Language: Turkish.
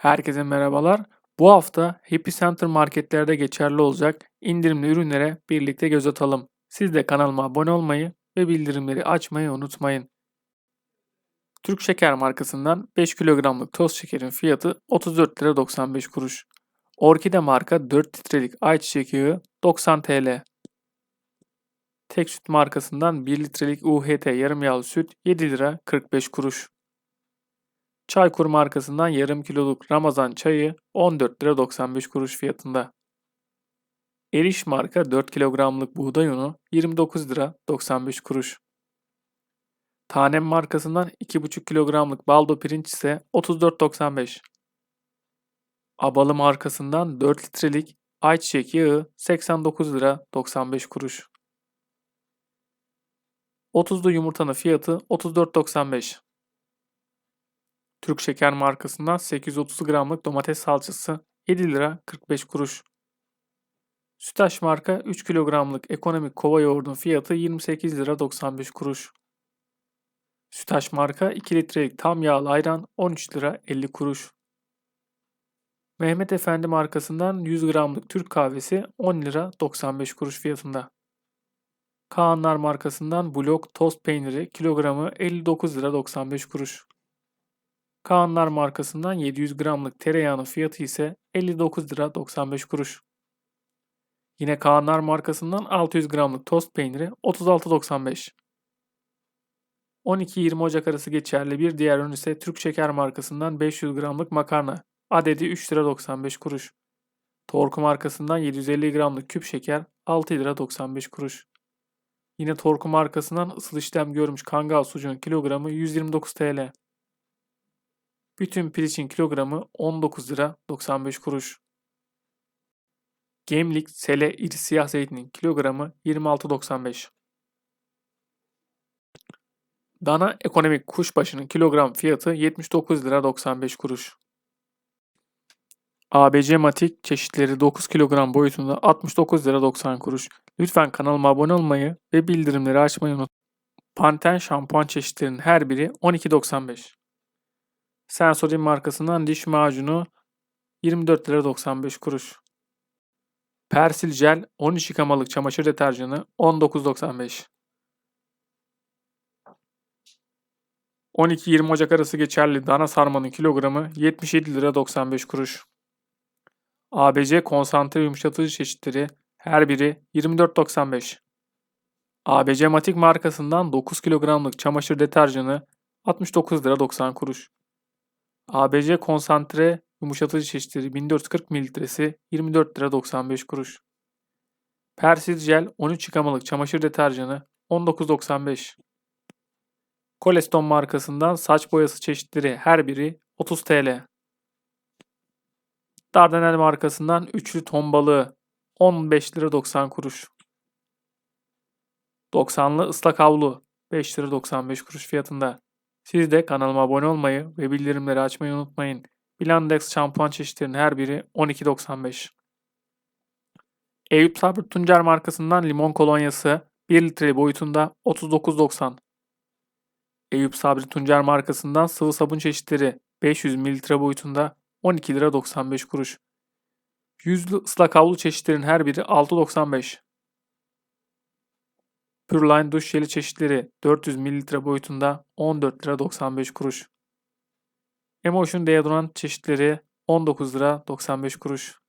Herkese merhabalar. Bu hafta Happy Center marketlerde geçerli olacak indirimli ürünlere birlikte göz atalım. Siz de kanalıma abone olmayı ve bildirimleri açmayı unutmayın. Türk Şeker markasından 5 kilogramlık toz şekerin fiyatı 34 lira 95 kuruş. Orkide marka 4 litrelik ayçiçek yağı 90 TL. Tek süt markasından 1 litrelik UHT yarım yağlı süt 7 lira 45 kuruş. Çaykur markasından yarım kiloluk Ramazan çayı 14 lira 95 kuruş fiyatında. Eriş marka 4 kilogramlık buğday unu 29 lira 95 kuruş. Tanem markasından 2,5 kilogramlık baldo pirinç ise 34.95. Abalı markasından 4 litrelik ayçiçek yağı 89 lira 95 kuruş. 30'lu yumurtanın fiyatı 34.95. Türk Şeker markasından 830 gramlık domates salçası 7 lira 45 kuruş. Sütaş marka 3 kilogramlık ekonomik kova yoğurdun fiyatı 28 lira 95 kuruş. Sütaş marka 2 litrelik tam yağlı ayran 13 lira 50 kuruş. Mehmet Efendi markasından 100 gramlık Türk kahvesi 10 lira 95 kuruş fiyatında. Kaanlar markasından blok tost peyniri kilogramı 59 lira 95 kuruş. Kaanlar markasından 700 gramlık tereyağının fiyatı ise 59 lira 95 kuruş. Yine Kaanlar markasından 600 gramlık tost peyniri 36.95. 12-20 Ocak arası geçerli bir diğer ürün ise Türk Şeker markasından 500 gramlık makarna. Adedi 3 lira 95 kuruş. Torku markasından 750 gramlık küp şeker 6 lira 95 kuruş. Yine Torku markasından ısıl işlem görmüş kangal sucuğun kilogramı 129 TL. Bütün piliçin kilogramı 19 lira 95 kuruş. Gemlik sele iri siyah zeytinin kilogramı 26.95. Dana ekonomik kuşbaşının kilogram fiyatı 79 lira 95 kuruş. ABC Matik çeşitleri 9 kilogram boyutunda 69 lira 90 kuruş. Lütfen kanalıma abone olmayı ve bildirimleri açmayı unutmayın. Panten şampuan çeşitlerinin her biri 12.95. Sensodyne markasından diş macunu 24 lira 95 kuruş. Persil jel 13 yıkamalık çamaşır deterjanı 19.95. 12-20 Ocak arası geçerli dana sarmanın kilogramı 77 lira 95 kuruş. ABC konsantre yumuşatıcı çeşitleri her biri 24.95. ABC Matik markasından 9 kilogramlık çamaşır deterjanı 69 lira 90 kuruş. ABC konsantre yumuşatıcı çeşitleri 1440 mililitresi 24 lira 95 kuruş. Persil jel 13 yıkamalık çamaşır deterjanı 19.95. Koleston markasından saç boyası çeşitleri her biri 30 TL. Dardanel markasından üçlü ton balığı 15 lira 90 kuruş. 90'lı ıslak havlu 5 lira 95 kuruş fiyatında. Siz de kanalıma abone olmayı ve bildirimleri açmayı unutmayın. Blendex şampuan çeşitlerinin her biri 12.95. Eyüp Sabri Tuncer markasından limon kolonyası 1 litre boyutunda 39.90. Eyüp Sabri Tuncer markasından sıvı sabun çeşitleri 500 ml boyutunda 12 lira 95 kuruş. Yüzlü ıslak havlu çeşitlerin her biri 6.95. Purline duş jeli çeşitleri 400 ml boyutunda 14 lira 95 kuruş. Emotion deodorant çeşitleri 19 lira 95 kuruş.